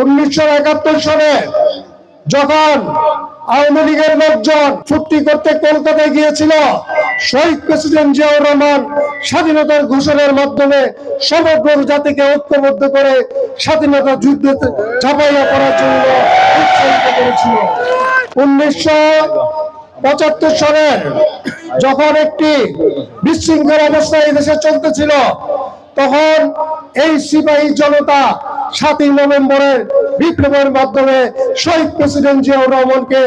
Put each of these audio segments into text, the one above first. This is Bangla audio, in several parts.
উনিশশো একাত্তর সালে যখন আওয়ামী লীগের লোকজন ফুর্তি করতে কলকাতায় গিয়েছিল, শহীদ প্রেসিডেন্ট জিয়াউর রহমান স্বাধীনতার ঘোষণার মাধ্যমে সমগ্র জাতিকে ঐক্যবদ্ধ করে স্বাধীনতা যুদ্ধে ঝাঁপাইয়া পড়ার জন্য উৎসাহিত করেছিল। উনিশশো পঁচাত্তর সালের যখন একটি বিশৃঙ্খল অবস্থা এই দেশে চলতেছিল, তখন এই সিপাহী জনতা সাতই নভেম্বরের বিপ্লবের মাধ্যমে শহীদ প্রেসিডেন্ট জিয়াউর রহমানকে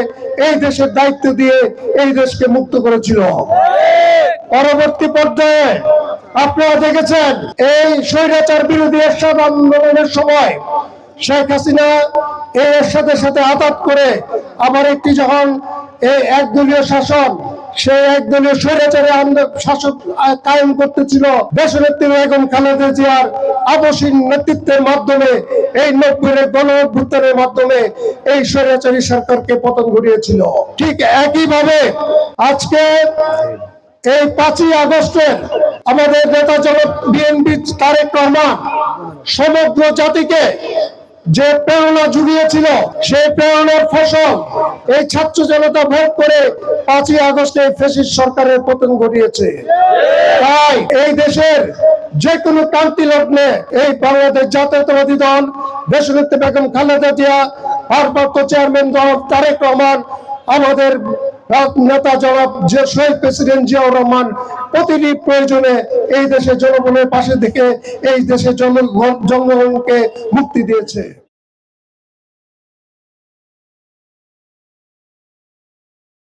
এই দেশের দায়িত্ব দিয়ে এই দেশকে মুক্ত করেছিল। পরবর্তী পর্যায়ে আপনারা দেখেছেন, এই স্বৈরাচার বিরোধী এরশাদ আন্দোলনের সময় শেখ হাসিনা এই এরশাদের সাথে আঘাত করে আবার একটি যখন এই একদলীয় শাসন সেই একদলীয় স্বৈরাচারে শাসক কায়েম করতেছিল। খালেদা জিয়ার নেতৃত্বের মাধ্যমে, এই নব্বইয়ের গণ অভ্যুত্থানের মাধ্যমে এই স্বৈরাচারী সরকারকে পতন ঠিক একইভাবে আজকে এই পাঁচই আগস্টের আমাদের নেতা জনক বিএনপি তারেক রহমান সমগ্র জাতিকে যে প্রেরণা জুগিয়েছিল, সেই প্রেরণার ফসল এই ছাত্র জনতা ভোট করে পাঁচই আগস্টে ফেসিস সরকারের পতন ঘটিয়েছে। তাই এই দেশের যে কোনো ক্রান্তি লগ্নে এই বাংলাদেশ জাতীয়তাবাদী দল, দেশনেত্রী বেগম খালেদা জিয়া, ভারপ্রাপ্ত চেয়ারম্যান দল তারেক রহমান, আমাদের নেতা জনাব যে শহীদ প্রেসিডেন্ট জিয়াউর রহমান প্রতিটি প্রয়োজনে এই দেশের জনগণের পাশে থেকে এই দেশের জনগণ জনগণকে মুক্তি দিয়েছে।